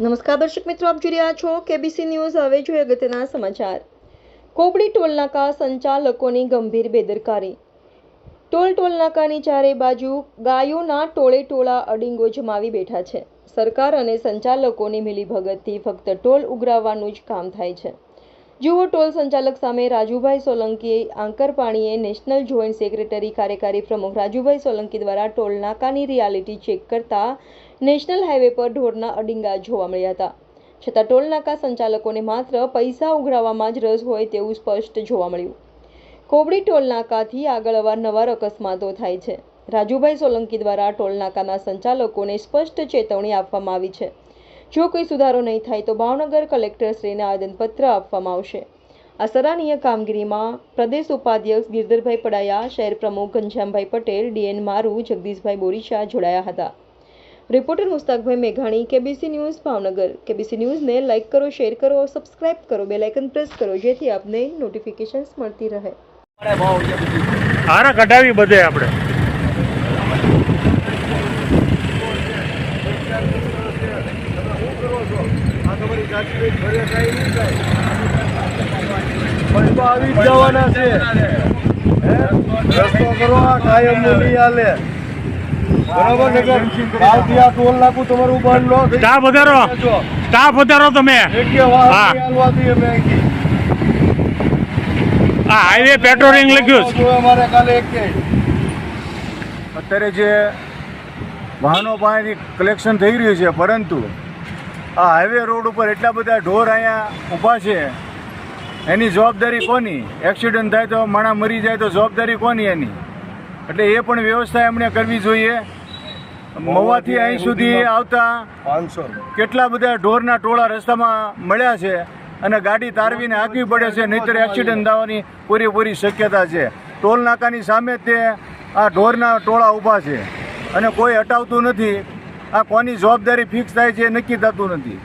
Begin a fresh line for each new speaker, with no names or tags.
નમસ્કાર દર્શક મિત્રો, આપ જોઈ રહ્યા છો કેબીસી ન્યૂઝ હવે જોઈએ અગત્યના સમાચાર. કોબડી ટોલનાકા સંચાલકોની ગંભીર બેદરકારી. ટોલ ટોલનાકાની ચારે બાજુ ગાયોના ટોળે ટોળા અડીંગો જમાવી બેઠા છે. સરકાર અને સંચાલકોની મિલીભગતથી ફક્ત ટોલ ઉઘરાવવાનું જ કામ થાય છે. જુઓ ટોલ સંચાલક સામે રાજુભાઈ સોલંકી આંકરપાણીએ નેશનલ જોઈન્ટ સેક્રેટરી કાર્યકારી પ્રમુખ રાજુભાઈ સોલંકી દ્વારા ટોલ નાકાની રિયાલિટી ચેક કરતા નેશનલ હાઈવે પર ઢોરના અડીંગા જોવા મળ્યા હતા. છતાં ટોલ નાકા સંચાલકોને માત્ર પૈસા ઉઘરાવવામાં જ રસ હોય તેવું સ્પષ્ટ જોવા મળ્યું. કોબડી ટોલ નાકાથી આગળ અવારનવાર અકસ્માતો થાય છે. રાજુભાઈ સોલંકી દ્વારા ટોલ નાકાના સંચાલકોને સ્પષ્ટ ચેતવણી આપવામાં આવી છે. જો કોઈ સુધારો નહીં થાય તો ભાવનગર કલેક્ટરશ્રીને આવેદનપત્ર આપવામાં આવશે. આ સરાહનીય કામગીરીમાં પ્રદેશ ઉપાધ્યક્ષ ગિરધરભાઈ પડાયા, શહેર પ્રમુખ ઘનશ્યામભાઈ પટેલ, ડીએન મારુ, જગદીશભાઈ બોરીશા જોડાયા હતા. રિપોર્ટર મુસ્તાકભાઈ મેઘાણી, કેબીસી ન્યૂઝ ભાવનગર. કેબીસી ન્યૂઝને લાઇક કરો, શેર કરો, સબસ્ક્રાઇબ કરો, બેલ આઇકન પ્રેસ કરો, જેથી આપને નોટિફિકેશન્સ મળતી રહે.
હારા કઢાવી બધે આપણે.
પૈસા આવી જ જવાના છે. હે? રસ્તો કરો આ કાયમ નહીં હાલે. બરાબર ને કાલથી આ ટોલ નાકું તમારું બંધ ન
સ્ટાફ વધારો. સ્ટાફ વધારો તમે. હા. હાઈવે પેટ્રોલિંગ લખ્યું છે.
અમારે કાલે એકે અત્યારે જે વાહનો પાણી કલેક્શન થઈ રહ્યું છે પરંતુ આ હાઈવે રોડ ઉપર એટલા બધા ઢોર અહીંયા ઊભા છે. એની જવાબદારી કોની? એક્સિડન્ટ થાય તો માણસ મરી જાય તો જવાબદારી કોની એની? એટલે એ પણ વ્યવસ્થા એમણે કરવી જોઈએ. મવાથી અહીં સુધી આવતા પાંચસો. કેટલા બધા ઢોરના ટોળા રસ્તામાં મળ્યા છે અને ગાડી તારવીને હાંકવી પડે છે નહીંતર એક્સિડન્ટ થવાની પૂરેપૂરી શક્યતા છે. ટોલ નાકાની સામે તે આ ઢોરના ટોળા ઊભા છે. અને કોઈ હટાવતું નથી. આ કોની જવાબદારી ફિક્સ થાય છે નક્કી થતું નથી.